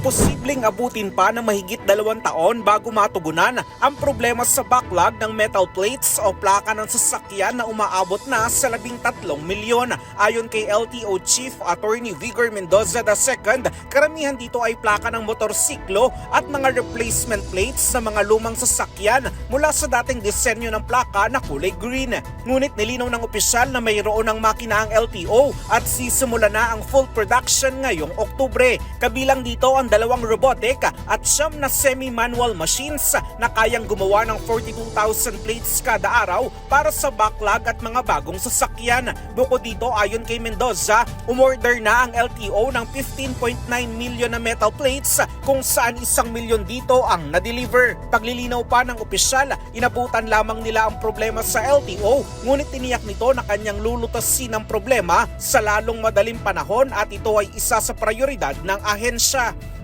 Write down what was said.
posibleng abutin pa ng mahigit dalawang taon bago matugunan ang problema sa backlog ng metal plates o plaka ng sasakyan na umaabot na sa 13 milyon. Ayon kay LTO Chief Attorney Vigor Mendoza II, karamihan dito ay plaka ng motorsiklo at mga replacement plates sa mga lumang sasakyan mula sa dating disenyo ng plaka na kulay green. Ngunit nilinaw ng opisyal na mayroon ng makina ang LTO at sisimula na ang full production ngayong Oktubre. Kabilang dito ang dalawang robotic at siyam na semi-manual machines na kayang gumawa ng 42,000 plates kada araw para sa backlog at mga bagong sasakyan. Bukod dito ayon kay Mendoza, umorder na ang LTO ng 15.9 million na metal plates kung saan isang milyon dito ang na-deliver. Paglilinaw pa ng opisyal, inabutan lamang nila ang problema sa LTO ngunit tiniyak nito na kanyang lulutasin ang problema sa lalong madaling panahon at ito ay isa sa prioridad ng ahensya.